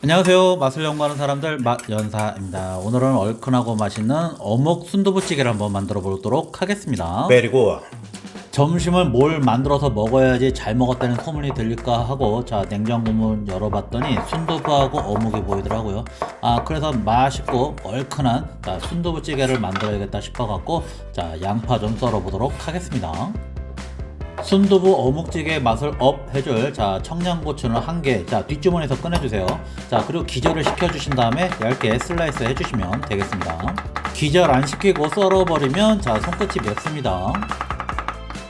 안녕하세요. 맛을 연구하는 사람들 맛연사입니다. 오늘은 얼큰하고 맛있는 어묵 순두부찌개를 한번 만들어 보도록 하겠습니다. 베리고 점심을 뭘 만들어서 먹어야지 잘 먹었다는 소문이 들릴까 하고 자 냉장고 문 열어봤더니 순두부하고 어묵이 보이더라고요. 아 그래서 맛있고 얼큰한 자, 순두부찌개를 만들어야겠다 싶어갖고 자 양파 좀 썰어보도록 하겠습니다. 순두부 어묵찌개 맛을 업 해줄 자 청양고추는 한 개, 자 뒷주머니에서 꺼내주세요. 자 그리고 기절을 시켜주신 다음에 얇게 슬라이스 해주시면 되겠습니다. 기절 안 시키고 썰어버리면 자 손끝이 맵습니다.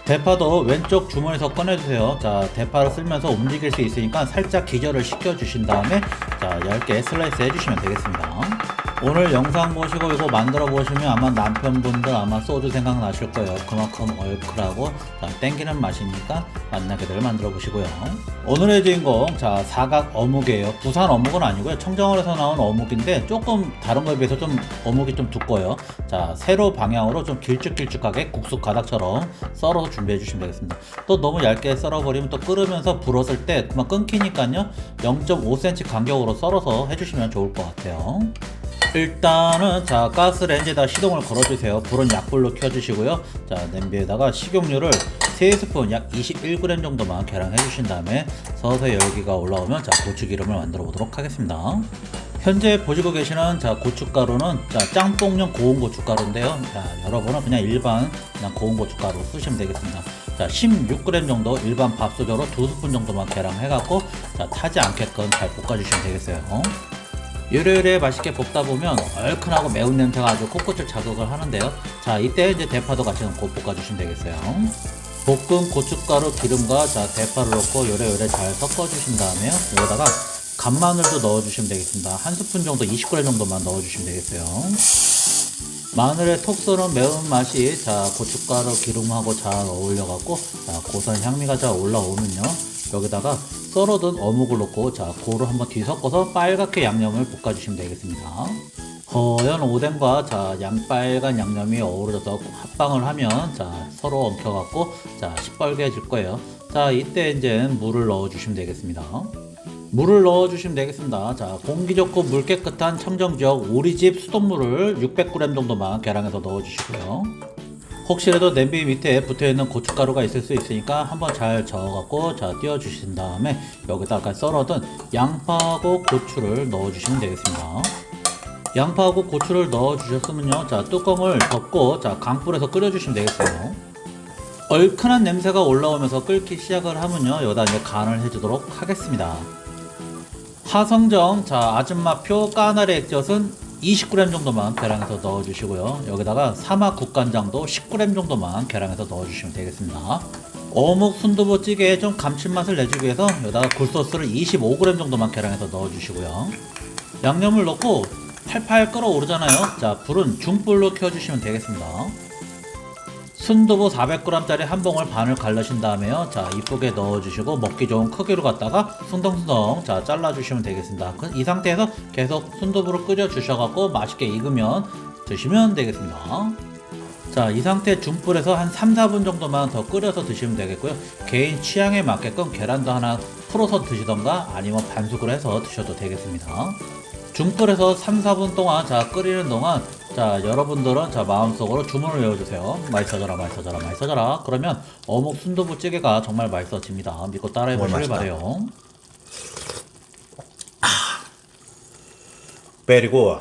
대파도 왼쪽 주머니에서 꺼내주세요. 자 대파를 쓸면서 움직일 수 있으니까 살짝 기절을 시켜주신 다음에 자 얇게 슬라이스 해주시면 되겠습니다. 오늘 영상 보시고 이거 만들어 보시면 아마 남편분들 아마 소주 생각나실 거예요. 그만큼 얼큰하고 자, 땡기는 맛이니까 만나게들 만들어 보시고요. 오늘의 주인공 자 사각 어묵이에요. 부산 어묵은 아니고요. 청정원에서 나온 어묵인데 조금 다른 거에 비해서 좀 어묵이 좀 두꺼워요. 자 세로 방향으로 좀 길쭉길쭉하게 국수 가닥처럼 썰어서 준비해 주시면 되겠습니다. 또 너무 얇게 썰어버리면 또 끓으면서 불었을 때 그만 끊기니까요. 0.5cm 간격으로 썰어서 해주시면 좋을 것 같아요. 일단은 자 가스레인지에다 시동을 걸어주세요. 불은 약불로 켜주시고요. 자 냄비에다가 식용유를 3스푼 약 21g 정도만 계량해 주신 다음에 서서히 열기가 올라오면 자 고추기름을 만들어 보도록 하겠습니다. 현재 보시고 계시는 자 고춧가루는 자 짬뽕용 고운 고춧가루인데요. 자 여러분은 그냥 일반 그냥 고운 고춧가루 쓰시면 되겠습니다. 자 16g 정도 일반 밥솥으로 2스푼 정도만 계량해 갖고 자 타지 않게끔 잘 볶아 주시면 되겠어요 요래요래 맛있게 볶다 보면 얼큰하고 매운 냄새가 아주 코끝을 자극을 하는데요. 자, 이때 이제 대파도 같이 넣고 볶아주시면 되겠어요. 볶은 고춧가루 기름과 자, 대파를 넣고 요래요래 잘 섞어주신 다음에요. 여기다가 간마늘도 넣어주시면 되겠습니다. 한 스푼 정도, 20g 정도만 넣어주시면 되겠어요. 마늘의 톡 쏘는 매운맛이 자 고춧가루 기름하고 잘 어울려갖고 자 고소한 향미가 잘 올라오면요 여기다가 썰어둔 어묵을 넣고 자 고를 한번 뒤섞어서 빨갛게 양념을 볶아주시면 되겠습니다 허연 오뎅과 자 양빨간 양념이 어우러져서 합방을 하면 자 서로 엉켜갖고 자 시뻘개질 거예요 자 이때 이제 물을 넣어주시면 되겠습니다 물을 넣어주시면 되겠습니다. 자, 공기 좋고 물 깨끗한 청정 지역 우리집 수돗물을 600g 정도만 계량해서 넣어주시고요. 혹시라도 냄비 밑에 붙어있는 고춧가루가 있을 수 있으니까 한번 잘 저어갖고 자 띄워주신 다음에 여기다가 썰어둔 양파하고 고추를 넣어주시면 되겠습니다. 양파하고 고추를 넣어주셨으면요. 자, 뚜껑을 덮고 자 강불에서 끓여주시면 되겠어요. 얼큰한 냄새가 올라오면서 끓기 시작을 하면요. 여기다 이제 간을 해주도록 하겠습니다. 화성정 자 아줌마표 까나리 액젓은 20g 정도만 계량해서 넣어주시고요. 여기다가 사막 국간장도 10g 정도만 계량해서 넣어주시면 되겠습니다. 어묵 순두부 찌개에 좀 감칠맛을 내주기 위해서 여기다가 굴소스를 25g 정도만 계량해서 넣어주시고요. 양념을 넣고 팔팔 끓어오르잖아요. 자 불은 중불로 켜주시면 되겠습니다. 순두부 400g짜리 한 봉을 반을 갈르신 다음에요. 자, 이쁘게 넣어주시고 먹기 좋은 크기로 갖다가 숭덩숭덩 자 잘라주시면 되겠습니다. 그- 이 상태에서 계속 순두부를 끓여 주셔갖고 맛있게 익으면 드시면 되겠습니다. 자, 이 상태 중불에서 한 3, 4분 정도만 더 끓여서 드시면 되겠고요. 개인 취향에 맞게끔 계란도 하나 풀어서 드시던가 아니면 반숙을 해서 드셔도 되겠습니다. 중불에서 3, 4분 동안 자 끓이는 동안 자 여러분들은 자 마음속으로 주문을 외워주세요. 맛있어져라 맛있어져라 맛있어져라. 그러면 어묵 순두부 찌개가 정말 맛있어집니다. 믿고 따라해 보시길 맛있다. 바래요. 베리고